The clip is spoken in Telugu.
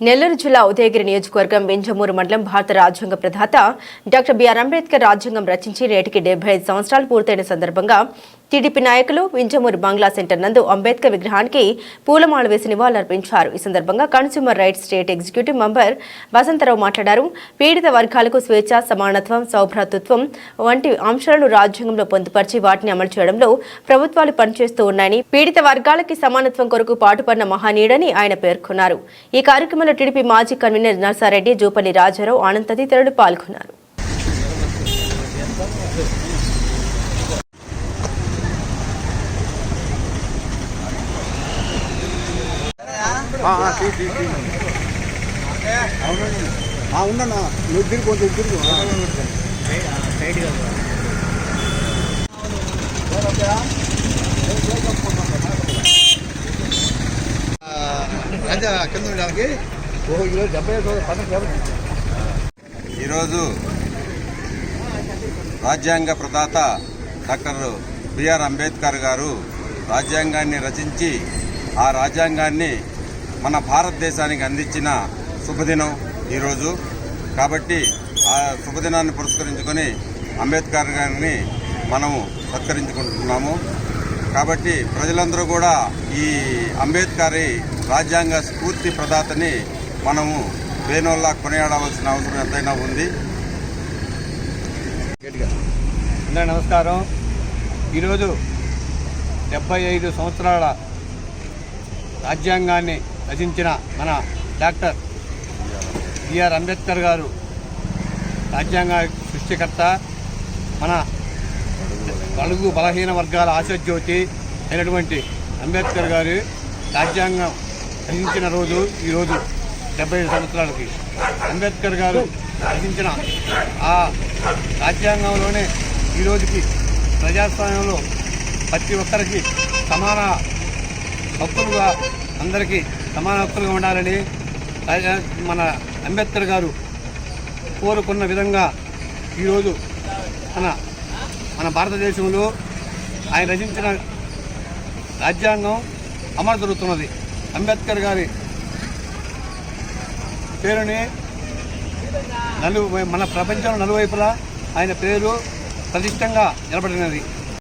నెల్లూరు జిల్లా ఉదయగిరి నియోజకవర్గం వింజమూరు మండలం భారత రాజ్యాంగ ప్రధాత డాక్టర్ బిఆర్ అంబేద్కర్ రాజ్యాంగం రచించి నేటికి డెబ్బై ఐదు సంవత్సరాలు పూర్తయిన సందర్భంగా టీడీపీ నాయకులు వింజమూరు బంగ్లా సెంటర్ నందు అంబేద్కర్ విగ్రహానికి పూలమాల వేసి నివాళులర్పించారు. ఈ సందర్భంగా consumer rights state executive member Vasantha Rao మాట్లాడారు. పీడిత వర్గాలకు స్వేచ్ఛ సమానత్వం సౌభ్రాతృత్వం వంటి అంశాలను రాజ్యాంగంలో పొందుపరిచి వాటిని అమలు చేయడంలో ప్రభుత్వాలు పనిచేస్తూ ఉన్నాయని పీడిత వర్గాలకి సమానత్వం కొరకు పాటుపడిన మహనీయుడని ఆయన పేర్కొన్నారు. ఈ కార్యక్రమంలో టీడీపీ మాజీ కన్వీనర్ నర్సారెడ్డి జూపల్లి రాజారావు ఆనంద్ తదితరులు పాల్గొన్నారు. అవునన్నా నువ్వు తిరిగి కొంచెం తిరుగు. రాజా కింద ఉండడానికి డెబ్బై ఈరోజు రాజ్యాంగ ప్రదాత డాక్టర్ బిఆర్ అంబేద్కర్ గారు రాజ్యాంగాన్ని రచించి ఆ రాజ్యాంగాన్ని మన భారతదేశానికి అందించిన శుభదినం ఈరోజు. కాబట్టి ఆ శుభదినాన్ని పురస్కరించుకొని అంబేద్కర్ గారిని మనము సత్కరించుకుంటున్నాము. కాబట్టి ప్రజలందరూ కూడా ఈ అంబేద్కర్ రాజ్యాంగ స్ఫూర్తి ప్రదాతని మనము వేణోల్లా కొనియాడవలసిన అవసరం ఎంతైనా ఉంది. అందరూ నమస్కారం. ఈరోజు డెబ్బై ఐదు సంవత్సరాల రాజ్యాంగాన్ని రచించిన మన డాక్టర్ బిఆర్ అంబేద్కర్ గారు రాజ్యాంగ సృష్టికర్త మన బలుగు బలహీన వర్గాల ఆశాజ్యోతి అయినటువంటి అంబేద్కర్ గారు రాజ్యాంగం రచించిన రోజు ఈరోజు డెబ్బై ఐదు సంవత్సరాలకి. అంబేద్కర్ గారు రచించిన ఆ రాజ్యాంగంలోనే ఈ రోజుకి ప్రజాస్వామ్యంలో ప్రతి ఒక్కరికి సమాన హక్కులుగా అందరికీ సమాన హక్కులుగా ఉండాలని మన అంబేద్కర్ గారు కోరుకున్న విధంగా ఈరోజు మన మన భారతదేశంలో ఆయన రచించిన రాజ్యాంగం అమలు జరుగుతున్నది. అంబేద్కర్ గారి పేరుని నలు మన ప్రపంచంలో నలువైపులా ఆయన పేరు ప్రతిష్టంగా నిలబడినది.